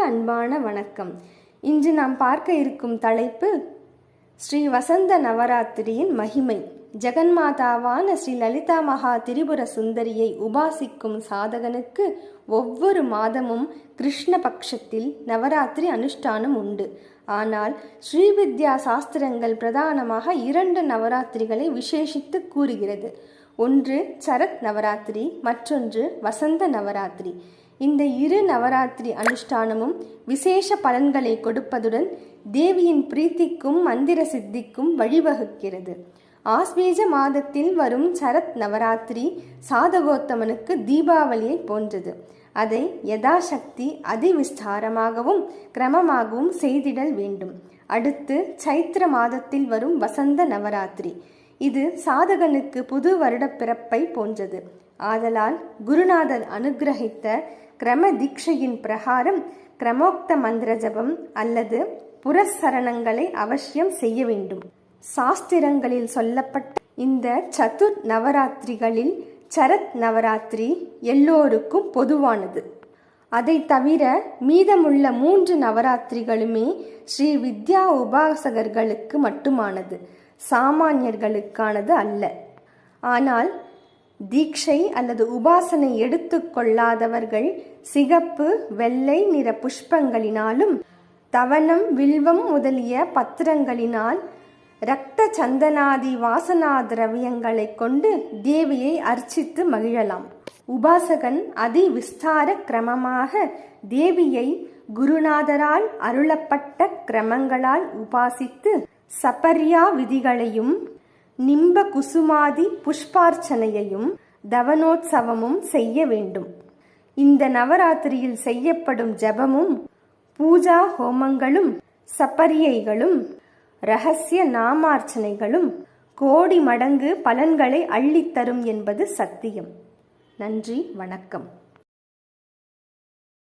அன்பான வணக்கம். இன்று நாம் பார்க்க இருக்கும் தலைப்பு ஸ்ரீ வசந்த நவராத்திரியின் மகிமை. ஜெகன்மாதாவான ஸ்ரீ லலிதா மகா திரிபுர சுந்தரியை உபாசிக்கும் சாதகனுக்கு ஒவ்வொரு மாதமும் கிருஷ்ண பட்சத்தில் நவராத்திரி அனுஷ்டானம் உண்டு. ஆனால் ஸ்ரீவித்யா சாஸ்திரங்கள் பிரதானமாக இரண்டு நவராத்திரிகளை விசேஷித்து கூறுகிறது. ஒன்று சரத் நவராத்திரி மற்றொன்று வசந்த நவராத்திரி. இந்த இரு நவராத்திரி அனுஷ்டானமும் விசேஷ பலன்களை கொடுப்பதுடன் தேவியின் பிரீத்திக்கும் மந்திர சித்திக்கும் வழிவகுக்கிறது. ஆஸ்வேஜ மாதத்தில் வரும் சரத் நவராத்திரி சாதகோத்தமனுக்கு தீபாவளியை போன்றது. அதை யதாசக்தி அதிவிஸ்தாரமாகவும் கிரமமாகவும் செய்திடல் வேண்டும். அடுத்து சைத்திர மாதத்தில் வரும் வசந்த நவராத்திரி. இது சாதகனுக்கு புது வருடப் பிறப்பை போன்றது. ஆதலால் குருநாதர் அனுகிரகித்த கிரம தீட்சையின் பிரகாரம் கிரமோக்த மந்திர ஜபம் அல்லது புரசரணங்களை அவசியம் செய்ய வேண்டும். சாஸ்திரங்களில் சொல்லப்பட்ட இந்த சதுர் நவராத்திரிகளில் சரத் நவராத்திரி எல்லோருக்கும் பொதுவானது. அதை தவிர மீதமுள்ள மூன்று நவராத்திரிகளுமே ஸ்ரீ வித்யா உபாசகர்களுக்கு மட்டுமானது. சாமானியர்களுக்கானது அல்ல. ஆனால் தீட்சை அல்லது உபாசனை எடுத்துக்கொள்ளாதவர்கள் சிகப்பு வெள்ளை நிற புஷ்பங்களினாலும் தவனம் வில்வம் முதலிய பத்திரங்களினால் இரத்த சந்தனாதி வாசனா திரவியங்களை கொண்டு தேவியை அர்ச்சித்து மகிழலாம். உபாசகன் அதி விஸ்தார கிரமமாக தேவியை குருநாதரால் அருளப்பட்ட கிரமங்களால் உபாசித்து சபர்யா விதிகளையும் நிம்ப குசுமாதி புஷ்பார்ச்சனையையும் தவனோத்சவமும் செய்ய வேண்டும். இந்த நவராத்திரியில் செய்யப்படும் ஜபமும் பூஜா ஹோமங்களும் சப்பரியைகளும் ரகசிய நாமார்ச்சனைகளும் கோடி மடங்கு பலன்களை அள்ளித்தரும் என்பது சத்தியம். நன்றி வணக்கம்.